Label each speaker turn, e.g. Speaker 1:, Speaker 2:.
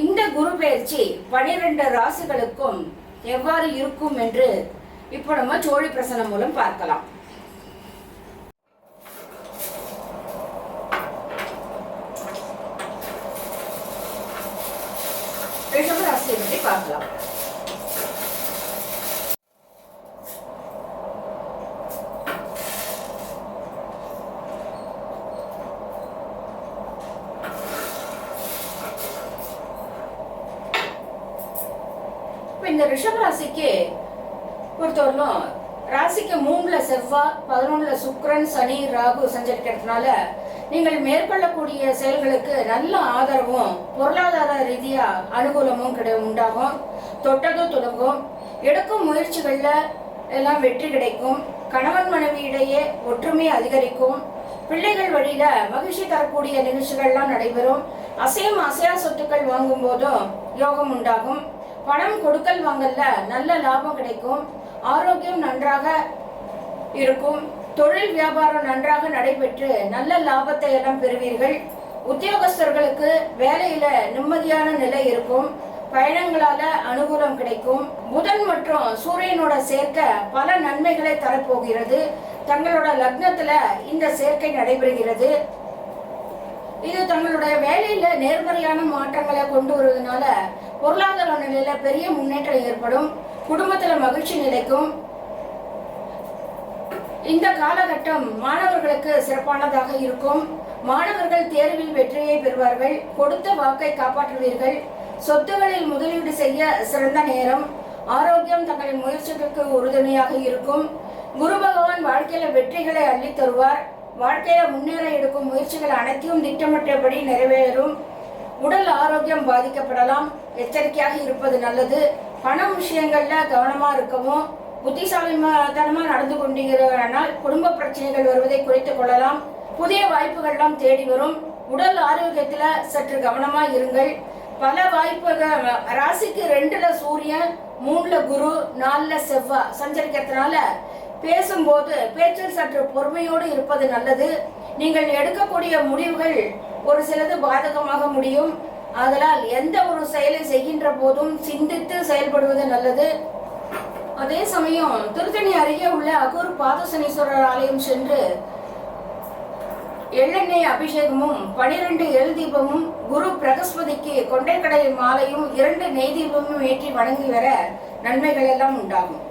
Speaker 1: இந்த குரு பயிற்சி பனிரெண்டு ராசிகளுக்கும் எவ்வாறு இருக்கும் என்று இப்போ நம்ம சோழி பிரசனம் மூலம் பார்க்கலாம். ரிஷப ராசியை பற்றி பார்க்கலாம். இந்த ரிஷப ராசிக்கு பொறுத்தவரையிலும் ராசிக்கு மூணுல செவ்வாய் பதினொன்றுல சுக்ரன் சனி ராகு சஞ்சரிக்கிறதுனால நீங்கள் மேற்கொள்ளக்கூடிய செயல்களுக்கு நல்ல ஆதரவும் பொருளாதார ரீதியா அனுகூலமும் கிடை உண்டாகும். தொட்டதும் துலங்கும். எடுக்கும் முயற்சிகள்ல எல்லாம் வெற்றி கிடைக்கும். கணவன் மனைவி இடையே ஒற்றுமை அதிகரிக்கும். பிள்ளைகள் வழியில மகிழ்ச்சி தரக்கூடிய நிகழ்ச்சிகள்லாம் நடைபெறும். அசையும் அசையா சொத்துக்கள் வாங்கும் போதும் யோகம் உண்டாகும். பணம் கொடுக்கல் வாங்கல்ல நல்ல லாபம் கிடைக்கும் ஆரோக்கியம் நன்றாக இருக்கும் தொழில் வியாபாரம் நன்றாக நடைபெற்று நல்ல லாபத்தை எல்லாம் பெறுவீர்கள். உத்தியோகஸ்தர்களுக்கு வேலையில நிம்மதியான நிலை இருக்கும் பயணங்களால அனுகூலம் கிடைக்கும். புதன் மற்றும் சூரியனோட சேர்க்க பல நன்மைகளை தரப்போகிறது. தங்களோட லக்னத்துல இந்த சேர்க்கை நடைபெறுகிறது. இது தங்களுடைய வேலையில நேர்மறையான மாற்றங்களை கொண்டு வருவதனால பொருளாதார நிலையில பெரிய முன்னேற்றம் ஏற்படும் குடும்பத்துல மகிழ்ச்சி நிலைக்கும். இந்த காலகட்டம் மாணவர்களுக்கு சிறப்பானதாக இருக்கும். மாணவர்கள் தேர்வில் வெற்றியை பெறுவார்கள் கொடுத்த வாக்கை காப்பாற்றுவீர்கள். சொத்துகளில் முதலீடு செய்ய சிறந்த நேரம் ஆரோக்கியம் தங்களின் முயற்சிகளுக்கு உறுதுணையாக இருக்கும். குரு பகவான் வாழ்க்கையில வெற்றிகளை அள்ளித் தருவார் வாழ்க்கையில முன்னேற எடுக்கும் முயற்சிகள் அனைத்தையும் திட்டமிட்டபடி நிறைவேறும். உடல் ஆரோக்கியம் பாதிக்கப்படலாம். எச்சரிக்கையாக இருப்பது நல்லது. பணம் விஷயங்கள்ல கவனமா இருக்கவும் புத்திசாலித்தனமா நடந்து கொண்டீர்களானால் குடும்ப பிரச்சனைகள் வருவதை குறைத்துக் கொள்ளலாம். புதிய வாய்ப்புகள்லாம் தேடி வரும். உடல் ஆரோக்கியத்துல சற்று கவனமா இருங்கள். பல வாய்ப்புகள் ராசிக்கு ரெண்டுல சூரியன் மூணுல குரு நாலுல செவ்வா. சஞ்சரிக்கிறதுனால பேசும்போது பேச்சில் சற்று பொறுமையோடு இருப்பது நல்லது. நீங்கள் எடுக்கக்கூடிய முடிவுகள் ஒரு சிலது பாதகமாக முடியும். ஆதலால் எந்த ஒரு செயலை செய்கின்ற போதும் சிந்தித்து செயல்படுவது நல்லது. அதே சமயம் திருத்தணி அருகே உள்ள அகூர் பாதசனீஸ்வரர் ஆலயம் சென்று எள்ளெண்ணெய் அபிஷேகமும் பனிரெண்டு எல் தீபமும் குரு பிரகஸ்பதிக்கு கொண்டைக்கடலை மாலையும் இரண்டு நெய் தீபமும் ஏற்றி வணங்கி வர நன்மைகள் எல்லாம் உண்டாகும்.